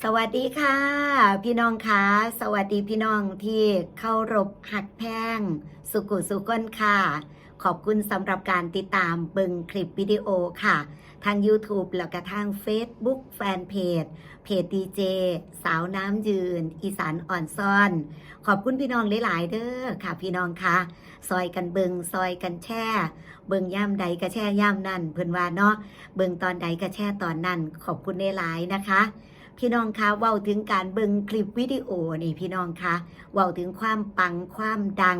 สวัสดีค่ะ พี่น้องคะสวัสดีพี่น้องที่เข้ารบหักแพงสุกุสุกนค่ะ ขอบคุณสำหรับการติดตามเบิงคลิปวิดีโอค่ะ ทาง YouTube แล้วก็ทาง Facebook แฟนเพจเพจดีเจสาวน้ำยืน อีสานอ่อนซ่อน ขอบคุณพี่น้องหลาย ๆ เด้อค่ะ พี่น้องคะซอยกันเบิงซอยกันแช่ เบิงย่ำใดก็แช่ย่ำนั่นเพิ่นว่าเนาะเบิงตอนใดก็แช่ตอนนั้น ขอบคุณหลายๆนะคะ พี่น้องคะเว้าถึงการเบิ่งคลิปวิดีโอนี่พี่น้องคะเว้าถึงความปังความดัง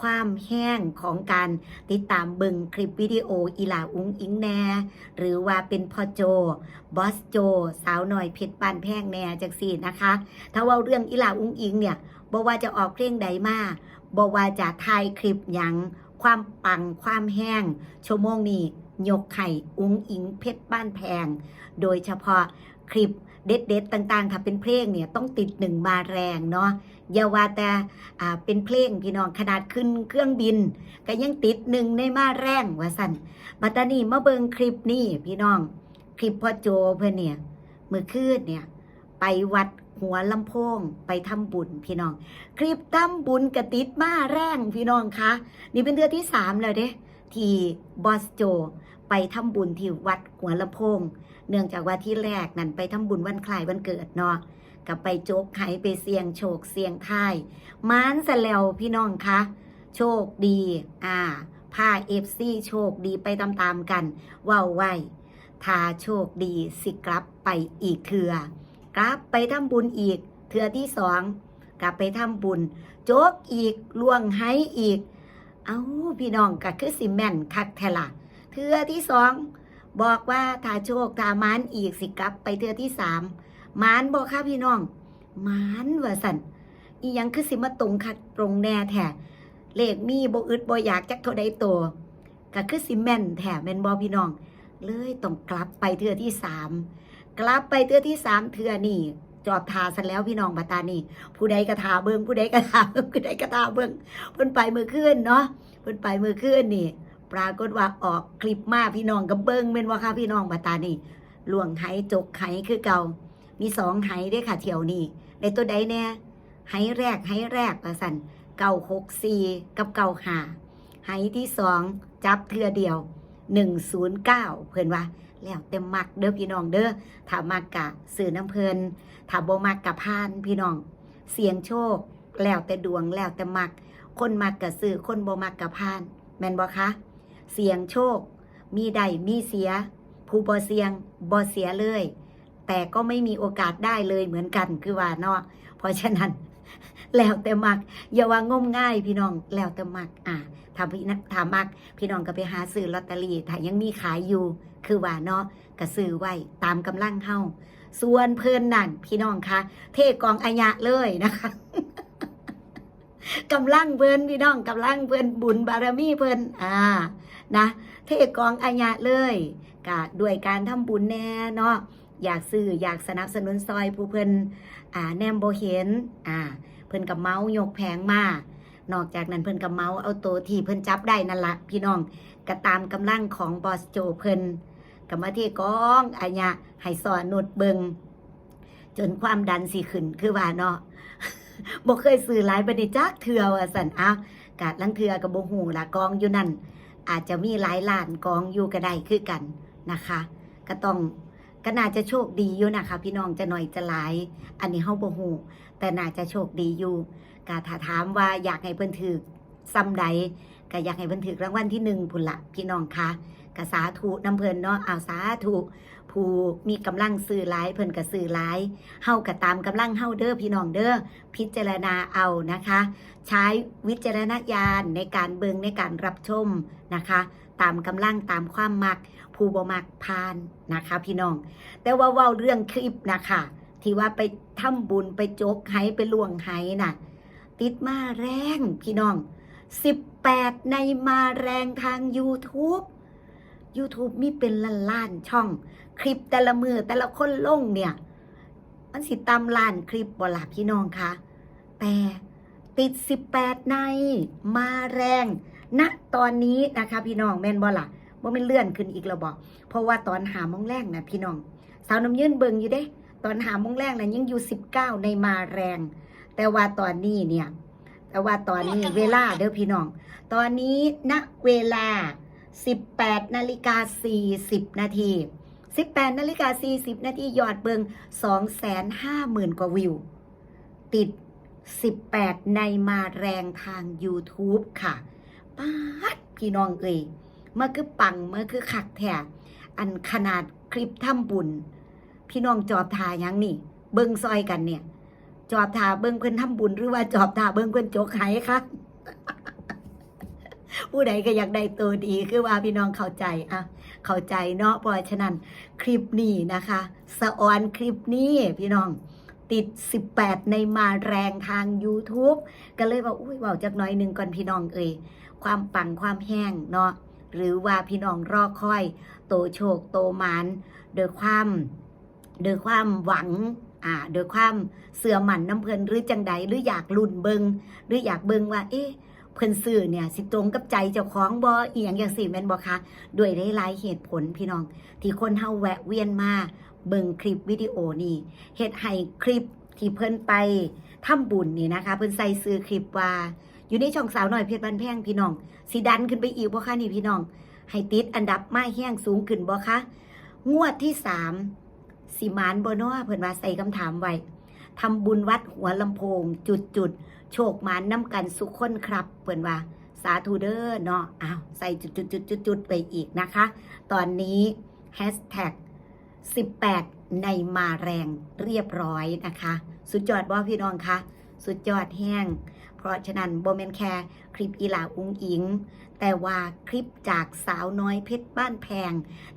ความแห้งของการติดตามเบิ่งคลิปวิดีโออีหลาอุ้งอิงแน่ หรือว่าเป็นพ่อโจบอสโจ สาวหน่อยเพชรปานแพงแน่จังสี่นะคะ ถ้าเว่าเรื่องอีหลาอุ้งอิงเนี่ยบอกว่าจะออกเพลงใดมาบอกว่าจะถ่ายคลิปยังความปังความแห้งชั่วโมงนี้ยกไข่อุ้งอิงเพชรบ้านแพง โดยเฉพาะ คลิปเด็ดๆต่างๆถ้าเป็นเพลงเนี่ยต้องติดหนึ่งมาแรงเนาะอย่าว่าแต่อ่าเป็นเพลงพี่น้องขนาดขึ้นเครื่องบิน ก็ยังติดหนึ่งในมาแรงว่าสั่นบัตานีมาเบิงคลิปนี่พี่น้อง คลิปพ่อโจเพื่อนเนี่ยมือคืนเนี่ยไปวัดหัวลำโพงไปทำบุญพี่น้อง คลิปทำบุญกระติดมาแรงพี่น้องคะนี่เป็นเดือนที่สามแล้วเด้ ที่บอสโจ ไปทำบุญที่วัดหัวลำโพง เนื่องจากว่าที่แรกนั่นไปทำบุญวันคล้ายวันเกิดเนาะกับไปโจกไห้ไปเสี่ยงโชคเสี่ยงทายมานซะแล้วพี่น้องคะ โชคดี อ่าพาเอฟซีโชคดีไปตามๆกันว้าไว้ถ้าโชคดีสิกลับไปอีกเถือกลับไปทำบุญอีก เถือที่สองกลับไปทำบุญ โจกอีกล่วงไห้อีก เอาพี่น้องก็คือสิแม่นคักแทละเถือที่สองบอกว่าถ้าโชคถ้ามานอีกสิกลับไปเทือที่สามมานบอกค่ะพี่น้องมานว่าสันอียังคือสิมาตรงคัดตรงแน่แท้เลขมีโบอึดโบอยากจักเท่าใดโตวก็คือสิแม่นแท้แม่นบ่พี่น้อง เลยต้องกลับไปเทือที่สามกลับไปเทือที่สามเทือนี่ จอบทาซะแล้วพี่น้องบัตานี่ผู้ใดกระทาเบิงผู้ใดกระทาเบิงผู้ใดกระทาเบิงเพิ่นไปมือขึ้นเนาะเพิ่นไปมือขึ้นนี่ ปรากฏว่าออกคลิปมาพี่น้องกับเบิ้งเป็นว่าค่ะพี่น้องบาตานี่หลวงไหจกไหคือเก่า มีสองไหด้อค่ะเที่ยวนี้ในตัวใดแน่ไหแรกไหแรกประสันเก่าหกสี่กับเก่าหาไหที่สองจับเทือเดียวหนึ่งศูนย์เก้าเพิ่นว่า แล้วเต็มมักเด้อพี่น้องเด้อถ้ามักกะสื่อน้ำเพลินถ้าบ่มักกะพานพี่น้อง เสียงโชค แล้วแต่ดวงแล้วแต่มัก คนมักกะสื่อคนบ่มักกะพาน แม่นบ่คะเสียงโชค มีใดมีเสีย ผู้บ่เสียงบ่เสียเลย แต่ก็ไม่มีโอกาสได้เลยเหมือนกันคือว่าเนาะเพราะฉะนั้น แล้วแต่มักอย่าว่างมง่ายพี่น้องแล้วแต่มักอ่า ถ้าพี่ถามัก พี่น้องก็ไปหาซื้อลอตเตอรี่ถ้ายังมีขายอยู่ คือว่าเนาะก็ซื้อไว้ตามกำลังเฮาส่วนเพิ่นนั่นพี่น้องคะเทกองอายะเลยนะคะกำลังเพิ่นพี่น้องกำลังเพิ่นบุญบารมีเพิ่นอ่านะเทกองอายะเลยกะด้วยการทำบุญแน่เนาะอยากซื้ออยากสนับสนุนซอยผู้เพิ่นอ่าแนมโบเห็นอ่าเพิ่นกับเมาส์ยกแผงมา นอกจากนั้นเพิ่นกับเมาส์เอาตัวที่เพิ่นจับได้นั่นละพี่น้องก็ตามกำลังของบอสโจเพิ่นกับมาเทกองอายะให้สอนนุดเบิงจนความดันสิขึ้นคือว่าเนาะบ่เคยซื้อหลายบัดนี้จักเทื่อว่าซั่นอ้าวกะลังเทื่อก็บ่ฮู้ละกองอยู่นั่นอาจจะมีหลายล้านกองอยู่ก็ได้คือกันนะคะ ก็ต้อง ก็น่าจะโชคดีอยู่นะคะ พี่น้องจะหน่อยจะหลาย อันนี้เฮาบ่ฮู้แต่น่าจะโชคดีอยู่ก็ถ้าถามว่าอยากให้เพิ่นถือซ้ำใดก็อยากให้เพิ่นถือรางวัลที่หนึ่งพุ่นละพี่น้องคะก็สาธุน้ำเพิ่นเนาะเอาสาธุผู้มีกำลังซื้อหลายเพิ่นก็ซื้อหลายเฮาก็ตามกำลังเฮาเด้อพี่น้องเด้อพิจารณาเอานะคะ ใช้วิจารณญาณในการเบิงในการรับชมนะคะ ตามกำลังตามความมัก ผู้บ่มักพานนะคะ พี่น้อง แต่ว่าเว้าเรื่องคลิปนะคะที่ว่าไปทำบุญไปโจกไห้ไปล่วงไห้น่ะ ติดมาแรงพี่น้อง 18 ในมาแรงทาง YouTube YouTube มีเป็นล้านล้านช่อง คลิปแต่ละมือแต่ละคนลงเนี่ย มันสิตามล้านคลิปบ่ล่ะพี่น้องคะแต่ติด 18 ในมาแรงณตอนนี้นะคะ พี่น้องแม่นบ่ล่ะ ว่ามันเลื่อนขึ้นอีกแล้วบอก เพราะว่าตอนหาโมงแรกนะพี่น้อง สาวน้ำยืนเบิงอยู่เด้ ตอนหาโมงแรกนะยังอยู่สิบเก้าในมาแรง แต่ว่าตอนนี้เนี่ย แต่ว่าตอนนี้เวลาเด้อพี่น้อง ตอนนี้ณเวลา18นาฬิกา40นาที18นาฬิกา40นาทียอดเบิง250,000กว่าวิว ติด18ในมาแรงทาง YouTube ค่ะป้าดพี่น้องเอ่ย เมื่อคือปังเมื่อคือขักแท้อันขนาดคลิปทำบุญ พี่น้องจอบทายังนี่ เบิงซอยกันเนี่ย จอบทาเบิงเพิ่นทำบุญ หรือว่าจอบทาเบิงเพิ่นโจกไห้คะผู้ใดก็อยากได้ตัวดีคือว่าพี่น้องเข้าใจอะเข้าใจเนาะเพราะฉะนั้นคลิปนี้นะคะสะออนคลิปนี้พี่น้องติด 18 ในมาแรงทาง YouTube ก็เลยว่าอุ้ยเว่าจากน้อยหนึ่งก่อนพี่น้องเอ่ยความปังความแห้งเนาะ หรือว่าพี่น้องรอคอย โตโชคโตมานโดยความโดยความหวังอ่าโดยความเสื่อมันน้ำเพลินหรือจังใดหรืออยากลุ่นเบิงหรืออยากเบิงว่า เอ๊ะเพิ่นซื้อเนี่ย สิตรงกับใจเจ้าของบ่อียงอย่างสี่แม่นบ่คะด้วยได้หลายเหตุผลพี่น้อง ที่คนเฮาแวะเวียนมาเบิงคลิปวิดีโอนี่เฮ็ดให้คลิปที่เพิ่นไป ทำบุญนี่นะคะเพิ่นใส่ซื้อคลิปว่า อยู่ในช่องสาวหน้อยเพชรบ้านแพงพี่น้องสิดันขึ้นไปอีกบ่คะนี่พี่น้อง ให้ติดอันดับมาแห้งสูงขึ้นบ่คะงวดที่สามสิมานบ่เนาเพิ่นว่าใส่คำถามไว้ทำบุญวัดหัวลำโพง จุดจุดโชคมานน้ำกันสุขคนครับเปิ่นว่าสาธุเดอ้อเนาะอ้าวใส่จุดจุดจุดจุดจุดไปอีกนะคะ ตอนนี้แฮชแท็ก18 ในมาแรงเรียบร้อยนะคะ สุดยอดบ่พี่น้องคะสุดยอดแห้ง เพราะฉะนั้นโบเมนแคร์คลิปอีหลาอุ้งอิง แต่ว่าคลิปจากสาวน้อยเพชรบ้านแพง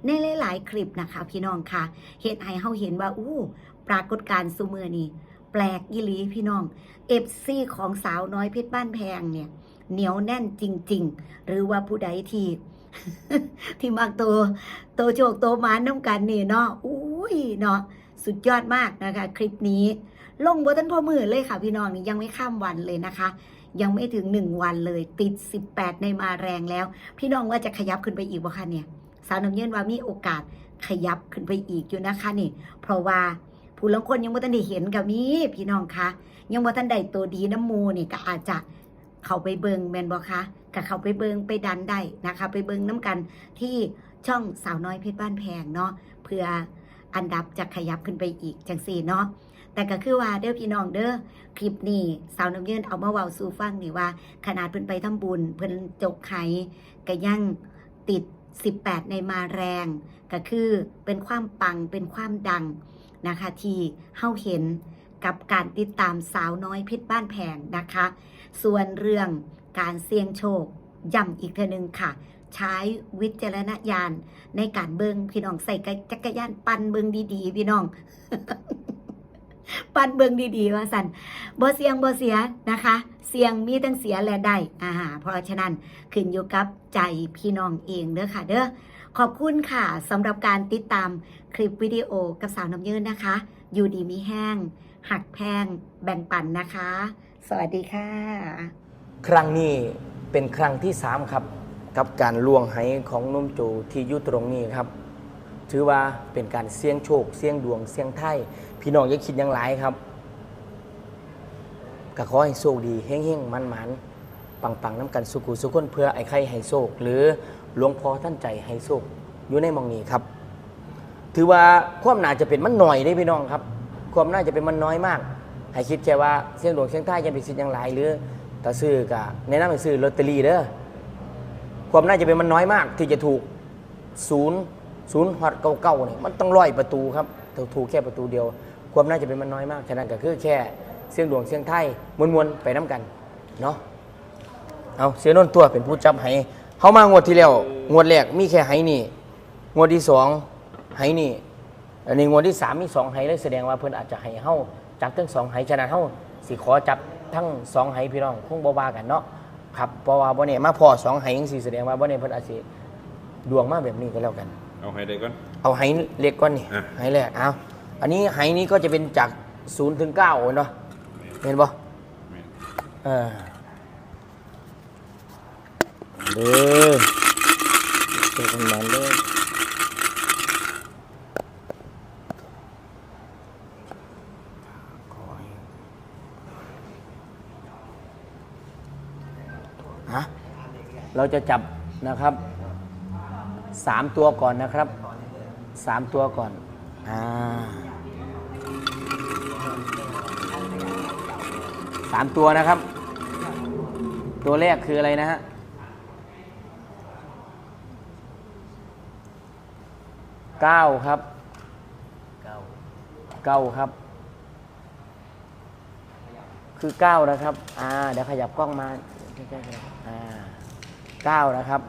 ในหลาย ๆ คลิปนะคะ พี่น้องค่ะเห็นให้เฮาเห็นว่าอู้ปรากฏการณ์ซูเมอร์นี่แปลกอีหลีพี่น้องเอฟซีของสาวน้อยเพชรบ้านแพงเนี่ยเหนียวแน่นจริง ๆ หรือว่าผู้ใดที่ที่มักโตโตโชคโตมานน้ำกันนี่เนาะอุ้ยเนาะ สุดยอดมากนะคะ คลิปนี้ ลงบนต้นพ่อมือเลยค่ะพี่น้องนี่ยังไม่ข้ามวันเลยนะคะ ยังไม่ถึงหนึ่งวันเลย ติด 18 ในมาแรงแล้ว พี่น้องว่าจะขยับขึ้นไปอีกบ่คะเนี่ยสาวน้ำเย็นว่ามีโอกาสขยับขึ้นไปอีกอยู่นะคะนี่ เพราะว่าผู้ลางคนยังไม่ทันได้เห็นกับมีพี่น้องคะยังไม่ทันได้ตัวดีน้ำมูนี่ก็อาจจะเข้าไปเบิงแมนบอคะก็เข้าไปเบิงไปดันได้นะคะ ไปเบิงน้ำกันที่ช่องสาวน้อยเพชรบ้านแพงเนาะเพื่อ อันดับจะขยับขึ้นไปอีกจังสี่เนาะแต่ก็คือว่าเด้อพี่น้องเด้อคลิปนี้สาวน้ำเย็นเอามาเว้าสู่ฟังนี่ว่า ขนาดเพิ่นไปทำบุญ เพิ่นจกไข่ก็ยังติด 18 ในมาแรง ก็คือเป็นความปังเป็นความดังนะคะที่เฮาเห็นกับการติดตามสาวน้อยเพชรบ้านแพงนะคะ ส่วนเรื่องการเสี่ยงโชค ย้ำอีกเทอนึงค่ะ ใช้วิจารณญาณในการเบิงพี่น้องใส่จักรยานปั่นเบิงดีๆ พี่น้อง ปั่นเบิงดีๆ ว่าสันบ่เสียงบ่เสียนะคะ เสียงมีทั้งเสียและได้อ่าเพราะฉะนั้นขึ้นอยู่กับใจพี่น้องเองเด้อค่ะ เด้อขอบคุณค่ะสำหรับการติดตามคลิปวิดีโอกับสาวน้ำยืนนะคะ อยู่ดีมีแห้ง หักแพง แบ่งปันนะคะ สวัสดีค่ะ ครั้งนี้ เป็นครั้งที่สามครับ กับการลวงไหของนุ่มโจที่อยู่ตรงนี้ครับ ถือว่าเป็นการเสี่ยงโชค เสี่ยงดวง เสี่ยงไทยพี่น้องอย่าคิดอยังหลายครับก็ขอให้โชคดีเฮ้งๆมันๆปังๆน้ำกันสุขุสุขคนเพื่อไอ้ไข่ให้โชคหรือหลวงพ่อท่านใจให้โชคอยู่ในมองนี้ครับ ถือว่าความน่าจะเป็นมันหน่อยได้พี่น้องครับ ความน่าจะเป็นมันน้อยมาก ให้คิดแค่ว่าเสี่ยงดวงเสี่ยงไทายยังเป็นสิทธิ์อยังหลายหรือ ถ้าซื้อกะแนะนำให้ซื้อลอตเตอรี่เด้อความน่าจะเป็นมันน้อยมากที่จะถูกศูนย์ศูนย์ฮอตเก่าๆนี่มันต้องร้อยประตูครับแต่ถูกแค่ประตูเดียว ความน่าจะเป็นมันน้อยมากฉะนั้นก็คือแค่เสี่ยงดวงเสี่ยงไทยมวนๆไปน้ำกันเนาะเอาเสียนนตัวเป็นผู้จับให้เขามางวดที่แล้วงวดแรกมีแค่ไหนี่งวดที่สองไหนี่อันนี้งวดที่สามมีสองไหเลยแสดงว่าเพิ่อนอาจจะให้เฮาจับทั้งสองไหฉะนั้นเฮาสิขอจับ ทั้งสองไหพี่น้องคงบ่ว่ากันเนาะครับเพราะว่าบ่เนี่ยมาพอสองไหจังซี่แสดงว่าบ่เนี่ยเพิ่นอาจสิดวงมาแบบนี้ก็แล้วกัน เอาให้ได้ก่อน เอาไหเล็กก่อนนี่อะ ไหแรกเอาอันนี้ไหนี้ก็จะเป็นจาก0ถึง9เนาะเห็นบ่เออเด้อเจอกันมาเลย เราจะจับนะครับสามตัวก่อนนะครับสามตัวก่อนอ่าสามตัวนะครับ ตัวแรกคืออะไรนะฮะเก้าครับเก้าครับ คือเก้านะครับ อ่า เดี๋ยวขยับกล้องมาใกล้ๆกันอ่า เก้านะครับ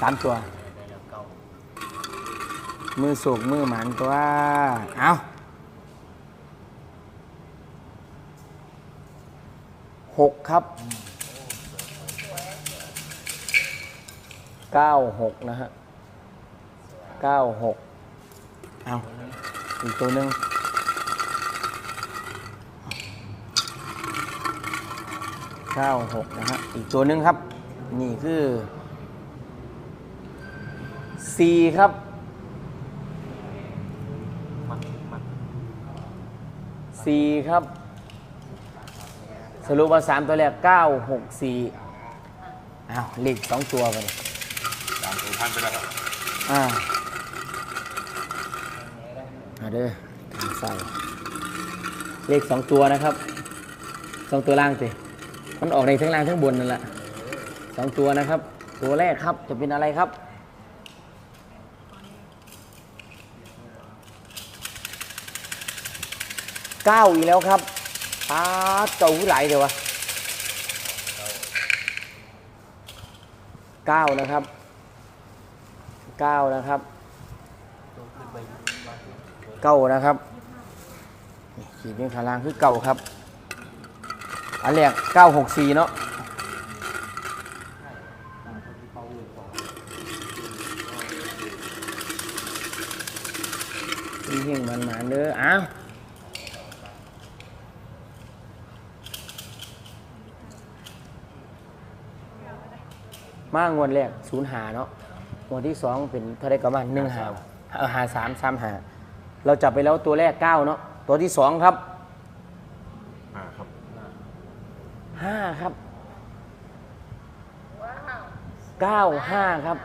สามตัว มือสูกมือหมันตัว เอาหกครับเก้าหกนะฮะเก้าหกเอาอีกตัวหนึ่ง เก้าหกนะฮะอีกตัวหนึ่งครับ นี่คือสี่ครับสี่ครับ สรุปว่าสามตัวแรกเก้าหกสี่อ้าวเลขสองตัวไปเลยตามตัวพันไปแล้วครับอ่ามาเด้อใส่เลขสองตัวนะครับสองตัวล่างสิ มันออกในทั้งล่างทั้งบนนั่นแหละสองตัวนะครับ ตัวแรกครับจะเป็นอะไรครับ เก้าอีกแล้วครับปาเก่าหูไหลเดี๋ยววะเก้านะครับเก้านะครับเก้านะครับนี่ขีดนี้ข้าลางคือเก้าครับ อันแรกเก้าหกสี่เนาะเฮงมันมาเด้ออ้าวมางวดแรกศูนย์หาเนาะงวดที่สองเป็นเท่าไรก็มาหนึ่งหาเอาหาสามสามหาเราจับไปแล้วตัวแรกเก้าเนาะตัวที่สองครับ อ่าครับ ห้าครับเก้าห้าครับ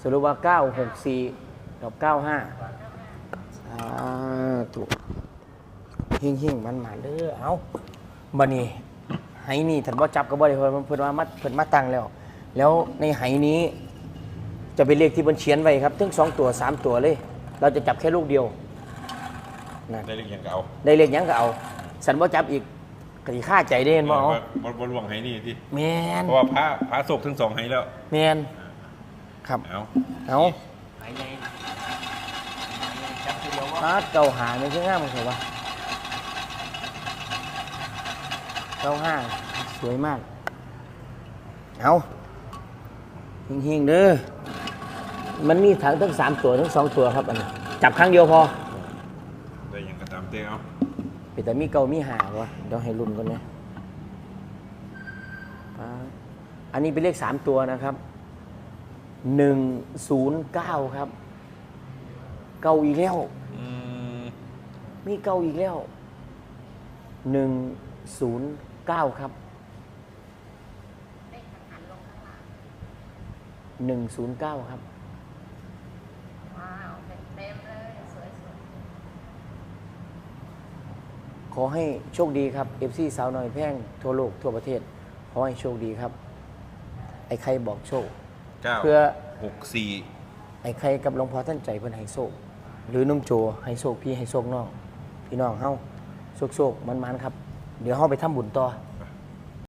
สรุปว่าเก้าหกสี่กับเก้าห้าอ่าถูกหิ่งหิ่งมันมาเด้อเอาบันนี้ไหนี่ถัดว่าจับก็บ่ได้เพิ่นเพิ่นว่ามัดเพิ่นมาตั้งแล้ว แล้วในไหนี้ จะเป็นเลขที่เพิ่นเขียนไว้ครับทั้งสองตัวสามตัวเลย เราจะจับแค่ลูกเดียวนะได้เรียกยังเก่าได้เลขหยังก็เอา สันบ่จับอีกกติค่าใจได้เห็นบ่เอาบนบนลวงให้นี่ที่แมนเพราะว่าพระพระโศกทั้งสองให้แล้วแมนครับเอาเอาพาดเก่าหาไม่ใช่ง่ามเหรอวะเก้าห้าสวยมาก เอาเฮงๆเด้อ มันมีถังทั้งสามตัวทั้งสองตัวครับอันนี้จับครั้งเดียวพอ ได้ยังกระตามเต้เอา เป็นแต่มีเก่ามีหาวะเดี๋ยวให้รุ่นก่อนเนี่ยอ่าอันนี้เป็นเลขสามตัวนะครับหนึ่งศูนย์เก้าครับ เก่าอีกแล้วอืมมีเก่าอีกแล้วหนึ่งศูนย์เก้าครับหนึ่งศูนย์เก้าครับ ว้าวเต็มๆเลยสวย ขอให้โชคดีครับ FC สาวน้อยแพร่งทั่วโลกทั่วประเทศ ขอให้โชคดีครับ ไอ้ใครบอกโชค เก้าเพื่อหกสี่ไอ้ใครกับหลวงพ่อท่านใจเพิ่นให้โชค หรือนุ่มโจให้โชคพี่ให้โชคน้อง พี่น้องเฮาโชคโชคมันมันๆครับ เดี๋ยวเฮาไปทำบุญต่อ